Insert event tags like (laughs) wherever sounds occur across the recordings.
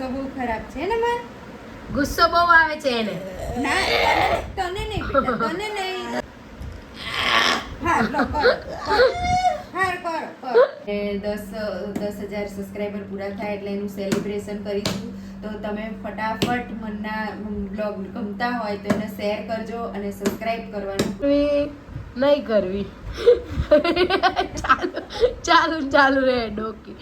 ગુસ્સો બહુ ખરાબ છે ને મન ગુસ્સો બહુ આવે છે એને. ના તને- નહીં બેટા તને નહીં. હા લો કરો કરો. કરો કરો. દસ દસ હજાર સબસ્ક્રાઈબર પૂરા થાય એટલે એનું સેલિબ્રેશન કરીશું. તો તમે ફટાફટ મનના બ્લોગ ગમતા હોય તો એને શેર કરજો અને સબસ્ક્રાઈબ કરવાનું. નહીં કરવી. ચાલુ ચાલુ ચાલુ રહે ડોકી.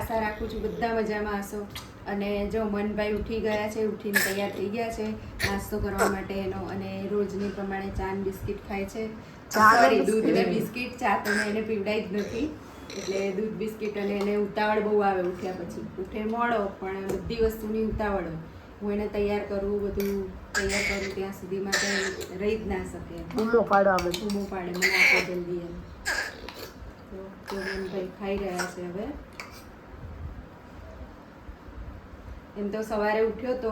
આશા રાખું છું બધા મજામાં હશો. અને જો મનભાઈ ઉઠી ગયા છે ઉઠીને તૈયાર થઈ ગયા છે નાસ્તો કરવા માટે એનો અને રોજની પ્રમાણે ચા બિસ્કિટ ખાય છે. સોરી દૂધ ને બિસ્કિટ ચા તો મેં એને પીવડાવી જ નથી. એટલે દૂધ બિસ્કિટ અને એને ઉતાવળ બહુ આવે ઉઠ્યા પછી. ઉઠે મોડો પણ બધી વસ્તુની ઉતાવળ. હોય હું એને તૈયાર કરું બધું તૈયાર કરું ત્યાં સુધીમાં કંઈ રહી જ ના શકે. બૂમો પાડો આવે. બૂમો પાડે મને આપો જલ્દી એમ. તો મનભાઈ ખાઈ રહ્યા છે હવે. એમ તો સવારે ઉઠ્યો તો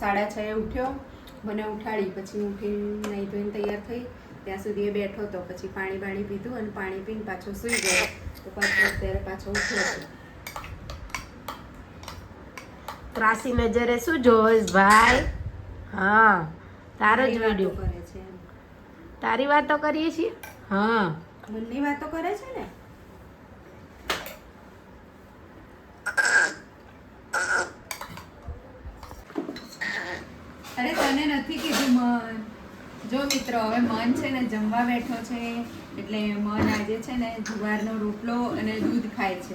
સાડા છએ ઉઠ્યો મને ઉઠાડી પછી ઉઠીને નાહી ધોઈને તૈયાર થઈ ત્યાં સુધી એ બેઠો તો પછી પાણી બાણી પીધું અને પાણી પીને પાછો સૂઈ ગયો. તો પાછો અત્યારે પાછો ઉઠ્યો હતો ત્રાસી નજરે શું જોઈશ ભાઈ? હા તારો જ વીડિયો. કરે છે એમ. તારી વાતો કરીએ છીએ? હા. મનની વાતો કરે છે ને? તને નથી કીધું મન. જો મિત્રો, હવે મન છે ને જમવા બેઠો છે, એટલે મન આજે છે ને જુવારનો રોટલો અને દૂધ ખાય છે.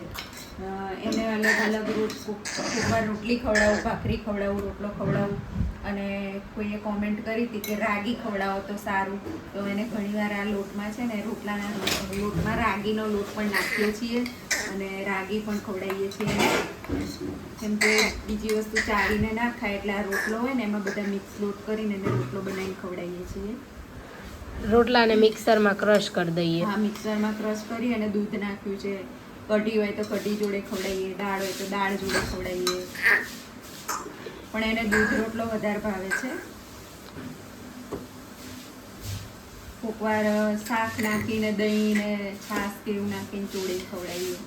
એને અલગ અલગ રોટ કોક રોટલી ખવડાવું, ભાખરી ખવડાવું, રોટલો ખવડાવું. અને કોઈએ કોમેન્ટ કરી હતી કે રાગી ખવડાવો તો સારું. તો એને ઘણીવાર આ લોટમાં છે ને રોટલાના લોટ- લોટમાં રાગીનો લોટ પણ નાખીએ છીએ. અને રાગી પણ ખવડાવીએ છીએ. કેમ કે બીજી વસ્તુ ચાળીને ના ખાય એટલે આ રોટલો હોય ને એમાં બધા મિક્સ લોટ કરીને એને રોટલો બનાવીને ખવડાવીએ છીએ. રોટલાને મિક્સરમાં ક્રશ કરી દઈએ. હા મિક્સરમાં ક્રશ કરી અને દૂધ નાખ્યું છે. કઢી હોય તો કઢી જોડે ખવડાવીએ દાળ હોય તો દાળ જોડે ખવડાવીએ પણ એને દૂધ રોટલો વધારે ભાવે છે. કોક વાર શાક નાખીને દહીં ને છાશ કે એવું નાખીને ચોળી ખવડાવીએ.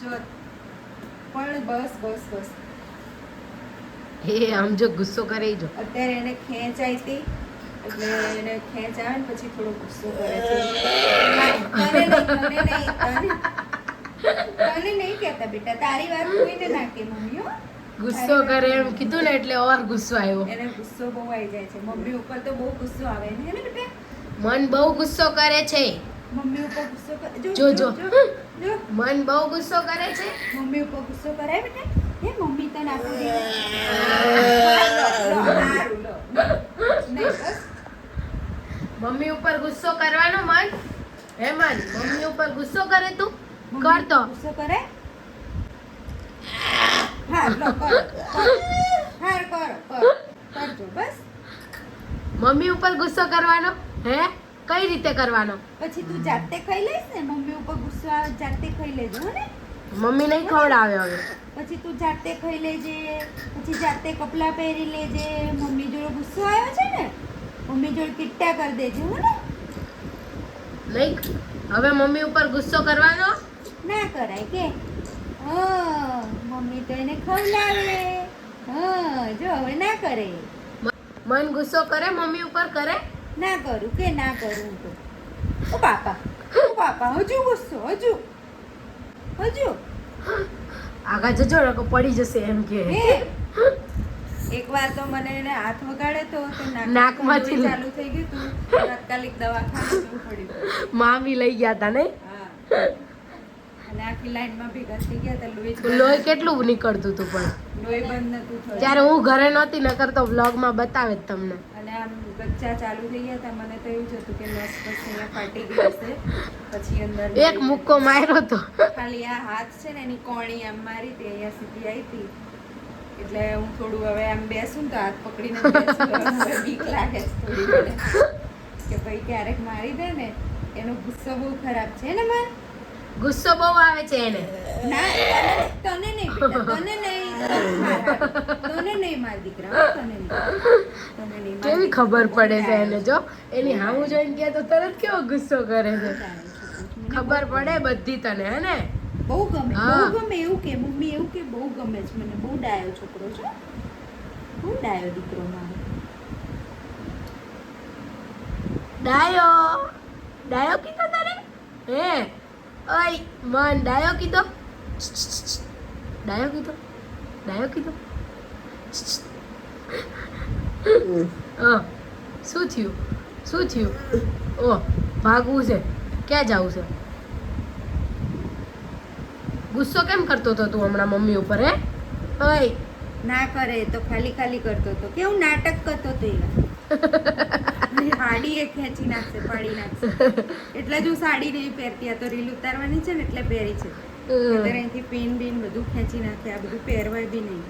જો પણ બસ બસ બસ. એ આમ જો ગુસ્સો કરે જો. અત્યારે એને ખેંચ આવી હતી એટલે એને ખેંચ આવે ને પછી થોડો ગુસ્સો કરે છે. (laughs) તને નહીં, કહેતા બેટા તારી વાત કોઈને ના કે મમ્મી હો. ગુસ્સો કરે એમ કીધું ને એટલે ઓર ગુસ્સો આવ્યો. એને ગુસ્સો બહુ આવી જાય છે. મમ્મી ઉપર તો બહુ ગુસ્સો આવે ને બેટા? મન બહુ ગુસ્સો કરે છે. મમ્મી ઉપર ગુસ્સો કરે જો જો. મન બહુ ગુસ્સો કરે છે. મમ્મી ઉપર ગુસ્સો કરે બેટા? હે મમ્મી તને આપું (laughs) દે મમ્મી ઉપર ગુસ્સો કરવાનો મન? હે મન? મમ્મી ઉપર ગુસ્સો કરે તું? કર તો. ગુસ્સો કરે? હા કરો કરો. કરો કરો. કરજો બસ. મમ્મી ઉપર ગુસ્સો કરવાનો? હે? કઈ રીતે કરવાનો? પછી તું જાતે ખાઈ લઈશ ને? મમ્મી ઉપર ગુસ્સો આવે જાતે ખાઈ લેજો ને? મમ્મી નહીં ખવડાવે હવે. પછી તું જાતે ખાઈ લેજે પછી જાતે કપડાં પહેરી લેજે. મમ્મી જોડે ગુસ્સો આવ્યો છે ને? મમ્મી જોડે કિટ્ટા કરી દેજે હો ને? નહીં હવે મમ્મી ઉપર ગુસ્સો કરવાનો? ના કરાય કે. હા મમ્મી તો એને ખવડાવે. હા જો હવે ના કરે. મન ગુસ્સો કરે મમ્મી ઉપર કરે? ના કરું કે ના કરું તો. ઓ પાપા ઓ પાપા હજુ ગુસ્સો હજુ. હજુ. આગા જજો નકર પડી જશે એમ કે. એક વાર તો મને એને હાથ વગાડે તો નાકમાંથી ચાલુ થઈ ગયું તું. તાત્કાલિક દવાખાને પડ્યું મામી લઈ ગયા હતા ને હા. અને આખી લાઈનમાં ભેગા થઈ ગયા હતા લોહી લોહી કેટલું નીકળતું હતું પણ? લોહી બંધ નતું થયું. ત્યારે હું ઘરે નહોતી નકર તો વ્લોગમાં બતાવે જ તમને. અને આમ ગચ્ચા ચાલુ થઈ ગયા હતા મને તો એવું જ હતું કે નસ બસ ફાટી ગઈ હશે. પછી અંદર (laughs) એક મુક્કો માર્યો તો. ખાલી આ હાથ છે ને એની કોણી આમ મારી તે અહીંયા સુધી આવી હતી. એટલે હું થોડું હવે આમ બેસું તો હાથ પકડીને બીક લાગે થોડી કે ભાઈ ક્યારેક મારી દે ને એનો ગુસ્સો બહુ ખરાબ છે ને મન ગુસ્સો બહુ આવે છે એને. ના તને- તને નહીં તને નહીં. તને નહીં માર દીકરા તને નહીં. તને નહીં કેવી ખબર પડે છે એને જો એની હામું જોઈને કે તો તરત કેવો ગુસ્સો કરે છે? ખબર પડે બધી તને હે ને? બહુ ગમે. બહુ ગમે એવું કે મમ્મી એવું કે બહુ ગમે છે મને બહુ ડાયો છોકરો છે. બહુ ડાયો દીકરો મારો. ડાયો. ડાયો કીધો તારે હે? ઓય, મન, ડાયો કીધો. ડાયો કીધો. ડાયો કીધો. શું થયું? શું થયું? ઓ, ભાગવું છે. ક્યાં જવું છે? ગુસ્સો કેમ કરતો હતો તું હમણાં મમ્મી ઉપર, હે? ઓય, ના કરે તો ખાલી ખાલી કરતો હતો. કેવું નાટક કરતો હતો એ? સાડી એ ખેંચી નાખશે પાડી નાખશે. એટલે જ હું સાડી નહીં પહેરતી આ તો રીલ ઉતારવાની છે ને એટલે પહેરી છે. અહીંથી પિન બિન બધું ખેંચી નાખે આ બધું પહેરવાય બી નહીં.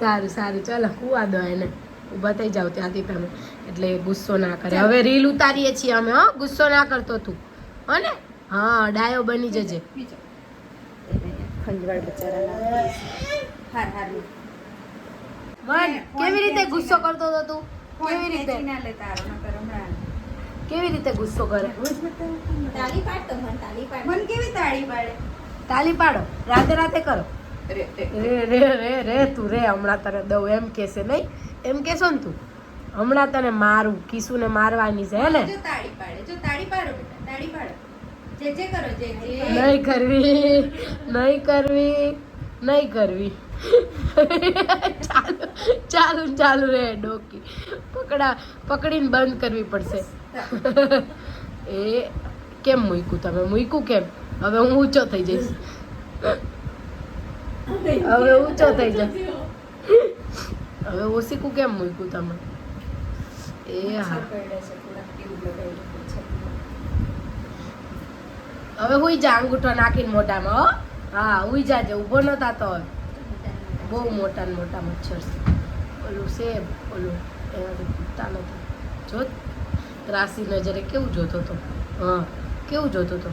સારું સારું. ચાલો હુવા દો એને. ઊભા થઈ જાવ ત્યાંથી તમે. એટલે ગુસ્સો ના કરે. હવે રીલ ઉતારીએ છીએ અમે હો. ગુસ્સો ના કરતો તું. હો ને? હા ડાયો બની જજે. બીજો. ખંજવાળ બચારા હાર હાર. વન. કેવી રીતે ગુસ્સો કરતો હતો તું? કેવી રીતે? ના હમણાં. કેવી રીતે ગુસ્સો કરે? તાળી પાડ તો મન તાળી પાડ. મન કેવી તાળી પાડે? તાળી પાડો. રાતે રાતે કરો. રે રે રે. રે તું રે હમણાં તને દઉં. એમ કહેશે નહીં. એમ કેસો ને તું. હમણાં તને મારું કિસુને મારવાની છે હે ને જો તાળી પાડે જો તાળી પાડો બેટા તાળી પાડો. જે જે કરો જે જે. નહીં કરવી નહીં કરવી નહીં કરવી. ચાલુ ચાલુ ચાલુ રે ડોકી. પકડા, પકડીને બંધ કરવી પડશે. એ કેમ મૂક્યું તમે? મૂક્યું કેમ? હવે હું ઊંચો થઈ જઈશ. હવે ઊંચો થઈ જઈશ હવે ઓસીકું કેમ મૂક્યું તમે? એ હા. હવે હુઈ જા, અંગૂઠો નાખીને મોઢામાં, હો. હુઈ જાજે ઊભો ન થતો હોય બહુ મોટા ને મોટા મચ્છર છે. ઓલું સેબ ઓલું એનાથી ફૂટતા નથી જો ત્રાસી નજરે કેવું જોતો હતો હા કેવું જોતો હતો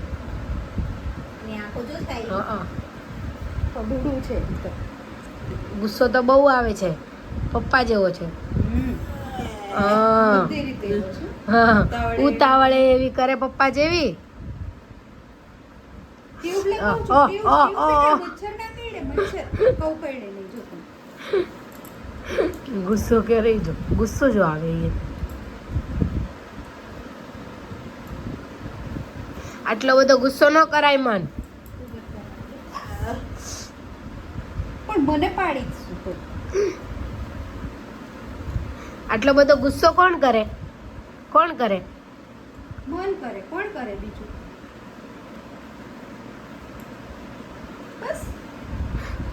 છે ગુસ્સો તો બહુ આવે છે. પપ્પા જેવો છે. છે. ઉતાવળે. એવી કરે પપ્પા જેવી? મચ્છર નહીં જો ગુસ્સો કે રહી જો ગુસ્સો જો આવે એ. આટલો બધો ગુસ્સો ન કરાય મન. પણ મને પાડી આટલો બધો ગુસ્સો કોણ કરે? કોણ કરે? મન કરે કોણ કરે બીજું?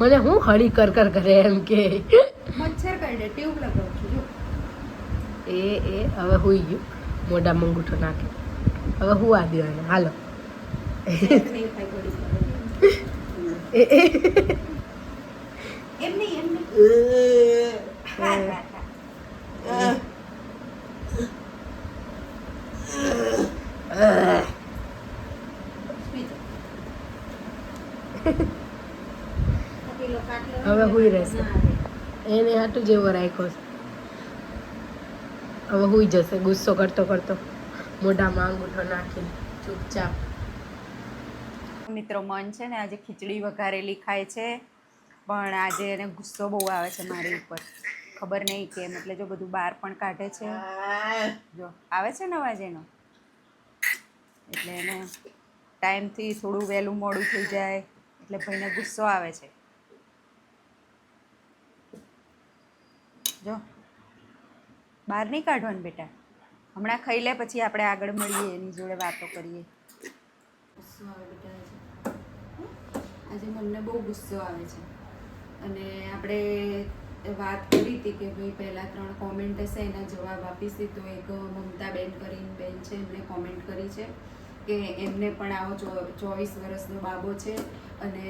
મને હું હળી કર કર કરે એમ કે. મચ્છર કરડે ટ્યુબ લગાવું છું જો. એ એ હવે હુઈ ગયું. મોઢા મંગૂઠો નાખે. હવે હુવા દો એને. હાલો. (laughs) એમ નહીં એમ નહીં (laughs) હા, હા, હા. સુઈ જા. આ પેલો ખાટલો હવે હુઈ રહેશે. એને હાટું જેવો રાખ્યો છે. હવે હુઈ જશે, ગુસ્સો કરતો કરતો. મોઢામાં અંગૂઠો નાખીને ચૂપચાપ. મિત્રો, મન છે ને આજે ખીચડી વઘારેલી ખાય છે. પણ આજે એને ગુસ્સો બહુ આવે છે મારી ઉપર. ખબર નહીં કેમ, એટલે જો બધું બહાર પણ કાઢે છે. જો, આવે છે ને અવાજ એનો એટલે એને ટાઈમથી થોડું વહેલું મોડું થઈ જાય, એટલે ભાઈને ગુસ્સો આવે છે. જો. બહાર નહીં કાઢવાનું બેટા. હમણાં ખાઈ લે પછી આપણે આગળ મળીએ, એની જોડે વાતો કરીએ. આજે. આજે મને બહુ ગુસ્સો આવે છે. અને આપણે વાત કરી હતી કે ભાઈ પહેલાં ત્રણ કોમેન્ટ હશે, એના જવાબ આપીશ. તો એક મમતા બેન કરીને બેન છે એમણે કોમેન્ટ કરી છે. કે એમને પણ આવો ચોવીસ વર્ષનો બાબો છે અને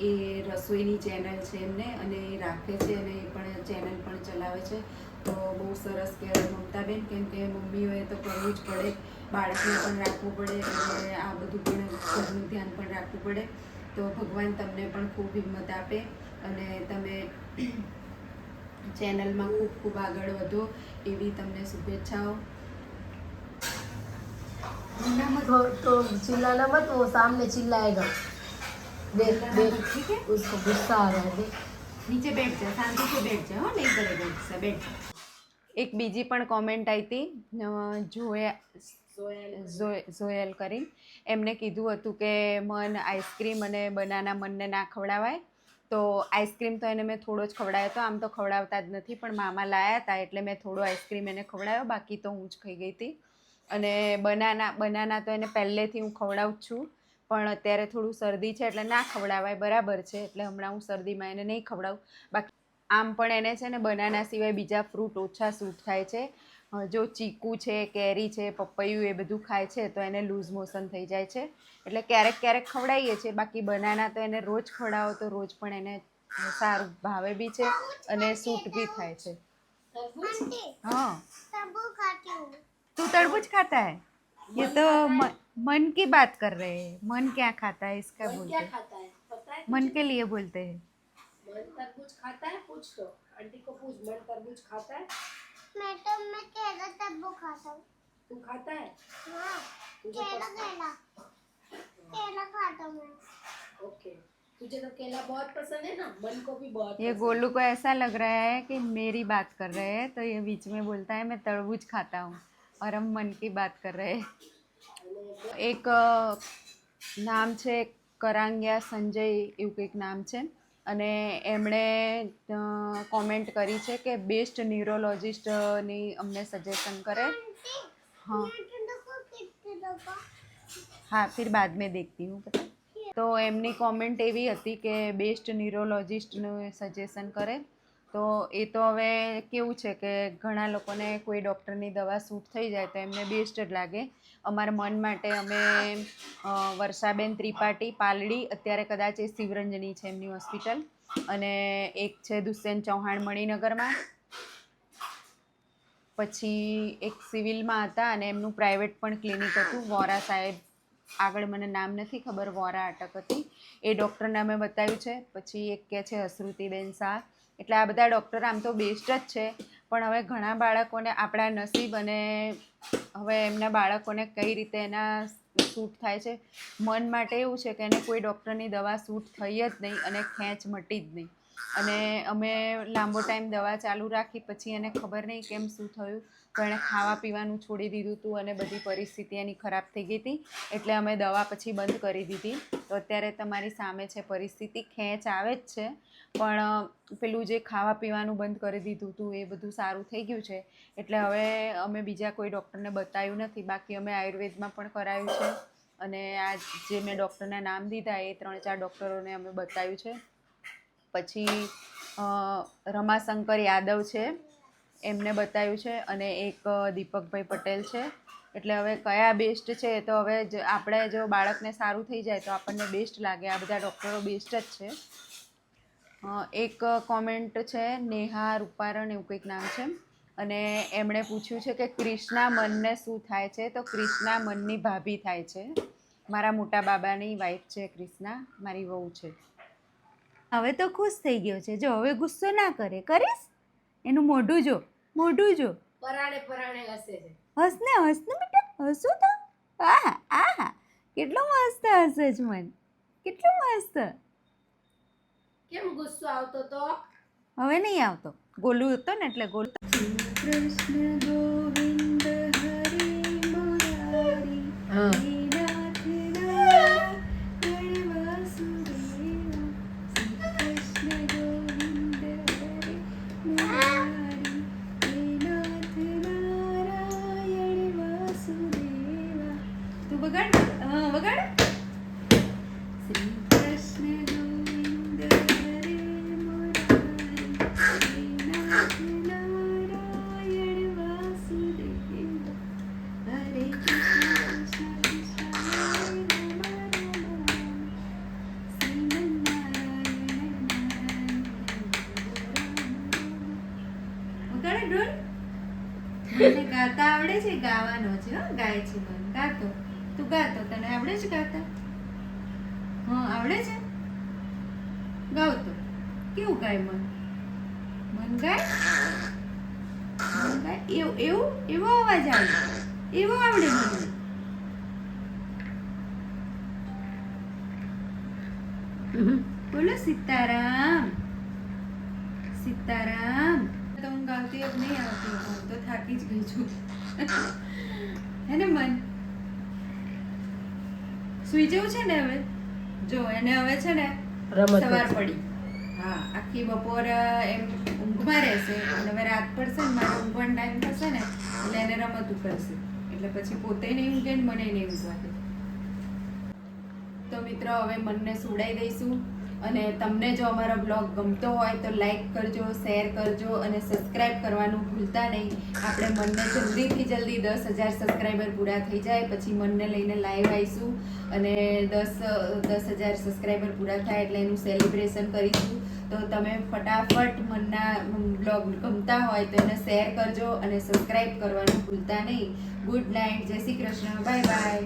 એ રસોઈની ચેનલ છે એમને અને એ રાખે છે અને એ પણ ચેનલ પણ ચલાવે છે. તો બહુ સરસ કહેવાય મમતાબેન, કેમ કે મમ્મીઓએ તો કરવું જ પડે. બાળકને પણ રાખવું પડે અને આ બધું પણ ઘરનું ધ્યાન પણ રાખવું પડે. તો ભગવાન તમને પણ ખૂબ હિંમત આપે અને તમે ચેનલમાં ખૂબ ખૂબ આગળ વધો એવી તમને શુભેચ્છાઓ. तो तो चिल्लाना मत वो सामने चिल्लाएगा देख देख ठीक है उसको गुस्सा आ रहा है देख નીચે બેઠ જા શાંતિથી બેઠ જા હો નહીં કરેગા ગુસ્સા બેઠ જા એક બીજી પણ કોમેન્ટ આવી હતી જોયા ઝોય- ઝોયલ કરી એમને કીધું હતું કે મન આઈસ્ક્રીમ અને બનાના મનને ના ખવડાવાય તો આઈસ્ક્રીમ તો એને મેં થોડો જ ખવડાવ્યો હતો આમ તો ખવડાવતા જ નથી પણ મામા લાયા હતા એટલે મેં થોડો આઈસ્ક્રીમ એને ખવડાવ્યો બાકી તો હું જ ખાઈ ગઈ હતી અને બનાના બનાના તો એને પહેલેથી હું ખવડાવું છું. પણ અત્યારે થોડું શરદી છે એટલે ના ખવડાવાય બરાબર છે. એટલે હમણાં હું શરદીમાં એને નહીં ખવડાવું. બાકી આમ પણ એને છે ને બનાના સિવાય બીજા ફ્રૂટ ઓછા સૂટ થાય છે. જો ચીકુ છે કેરી છે પપૈયું એ બધું ખાય છે તો એને લૂઝ મોશન થઈ જાય છે. એટલે ક્યારેક ક્યારેક ખવડાવીએ છીએ. બાકી બનાના તો એને રોજ ખવડાવો તો રોજ પણ એને સારું ભાવે બી છે અને સૂટ બી થાય છે. हाँ तू तरबूज खाता है? ये तो म- मन की बात कर रहे हैं। मन क्या खाता है इसका मन बोलते क्या हैं। खाता है? पता है मन के लिए बोलते हैं। मन तरबूज खाता है? पूछ लो आंटी को पूछ मन तरबूज खाता है? मैं तो मैं केला तब्बू खाता हूँ। तू खाता है? हाँ तुझे केला केला। केला खाता हूँ मैं। ओके। तुझे तो केला बहुत पसंद है ना? मन को भी बहुत ये पसंद गोलू को ऐसा लग रहा है कि मेरी बात कर रहे हैं तो ये बीच में बोलता है मैं तरबूज खाता हूँ। और हम मन की बात कर रहे हैं અને એક અ, નામ છે કરાંગિયા સંજય એવું કંઈક નામ છે અને એમણે કોમેન્ટ કરી છે કે બેસ્ટ ન્યુરોલોજિસ્ટની અમને સજેશન કરે हाँ ठंडा को कितने दबा हाँ फिर बाद में देखती हूँ पता है? તો એમની કોમેન્ટ એવી હતી કે બેસ્ટ ન્યુરોલોજિસ્ટનું સજેશન કરે તો એ તો હવે કેવું છે કે ઘણા લોકોને કોઈ ડૉક્ટરની દવા સૂટ થઈ જાય તો એમને બેસ્ટ જ લાગે. અમારા મન માટે અમે વર્ષાબેન ત્રિપાઠી પાલડી, અત્યારે કદાચ એ શિવરંજની છે એમની હોસ્પિટલ. અને એક છે દુષ્યંત ચૌહાણ મણિનગરમાં. પછી એક સિવિલમાં હતા અને એમનું પ્રાઇવેટ પણ ક્લિનિક હતું. વોરા સાહેબ, આગળ મને નામ નથી ખબર, વોરા અટક હતી. એ ડૉક્ટરને અમે બતાવ્યું છે. પછી એક કે છે હસરુતિબેન શાહ. એટલે આ બધા ડૉક્ટર આમ તો બેસ્ટ જ છે. પણ હવે ઘણા બાળકોને આપણા નસીબ અને હવે એમના બાળકોને કઈ રીતે એના સૂટ થાય છે. મન માટે એવું છે કે એને કોઈ ડૉક્ટરની દવા સૂટ થઈ જ નહીં અને ખેંચ મટી જ નહીં. અને અમે લાંબો ટાઈમ દવા ચાલુ રાખી, પછી એને ખબર નહીં કેમ શું થયું. તો એણે ખાવા પીવાનું છોડી દીધું હતું અને બધી પરિસ્થિતિ એની ખરાબ થઈ ગઈ હતી. એટલે અમે દવા પછી બંધ કરી દીધી. તો અત્યારે તમારી સામે છે, પરિસ્થિતિ ખેંચ આવે જ છે. પણ પેલું જે ખાવા પીવાનું બંધ કરી દીધું હતું એ બધું સારું થઈ ગયું છે. એટલે હવે અમે બીજા કોઈ ડૉક્ટરને બતાવ્યું નથી. બાકી અમે આયુર્વેદમાં પણ કરાયું છે. અને આ જે મેં ડૉક્ટરના નામ દીધા એ ત્રણ ચાર ડૉક્ટરોને અમે બતાવ્યું છે. પછી રમાશંકર યાદવ છે, એમને બતાવ્યું છે અને એક દીપકભાઈ પટેલ છે. એટલે હવે કયા બેસ્ટ છે તો હવે આપણે જો બાળકને સારું થઈ જાય તો આપણને બેસ્ટ લાગે. આ બધા ડૉક્ટરો બેસ્ટ જ છે. એક કોમેન્ટ છે, નેહા રૂપારણ એવું કંઈક નામ છે. અને એમણે પૂછ્યું છે કે ક્રિષ્ના મનને શું થાય છે? તો ક્રિષ્ના મનની ભાભી થાય છે. મારા મોટા બાબાની વાઈફ છે ક્રિષ્ના મારી વહુ છે. હવે તો ખુશ થઈ ગયો છે. જો હવે ગુસ્સો ના કરે. કરીશ? એનું મોઢું જો મોઢું જો. પરાણે પરાણે હસે છે. હસ ને હસ ને બેટા? હસું તો. આહા આહા. કેટલો મસ્ત હસે છે મન. કેટલો મસ્ત. કેમ ગુસ્સો આવતો તો? હવે નહીં આવતો. ગોલું હતો ને એટલે ગોલું કૃષ્ણ ગોવિંદ હરે મુરારી. ઢોલ મને ગાતા આવડે છે? ગાવાનો છે હો ગાય છે મન. ગાતો. તું ગાતો તને આવડે છે ગાતા? હા આવડે છે? ગાવતો. કેવું ગાય મન? મન ગાય? મન ગાય? એવું એવું એવો અવાજ આવે. એવો આવડે મને. બોલો સીતારામ. સીતારામ. જ નહીં આવતી હું તો થાકી જ ગઈ છું. હે ને મન? સુઈ જવું છે ને હવે? જો એને હવે છે ને સવાર પડી. હા આખી બપોર એમ ઊંઘમાં રહેશે. અને હવે રાત પડશે ને મારો ઊંઘવાનો ટાઈમ થશે ને એટલે એને રમતું કરશે એટલે પછી પોતે નહીં ઊંઘે ને મને નહીં ઊંઘવા દે. તો મિત્રો હવે મનને સુડાઈ દઈશું. અને તમને જો અમારો બ્લોગ ગમતો હોય તો લાઈક કરજો શેર કરજો અને સબસ્ક્રાઇબ કરવાનું ભૂલતા નહીં. આપણે મનને જલ્દીથી જલ્દી દસ હજાર સબસ્ક્રાઈબર પૂરા થઈ જાય, પછી મનને લઈને લાઈવ આવીશું અને દસ દસ હજાર સબસ્ક્રાઈબર પૂરા થાય એટલે એનું સેલિબ્રેશન કરીશું. તો તમે ફટાફટ મનના બ્લોગ ગમતા હોય તો એને શેર કરજો અને સબસ્ક્રાઇબ કરવાનું ભૂલતા નહીં. ગુડ નાઇટ જય શ્રી કૃષ્ણ. Bye bye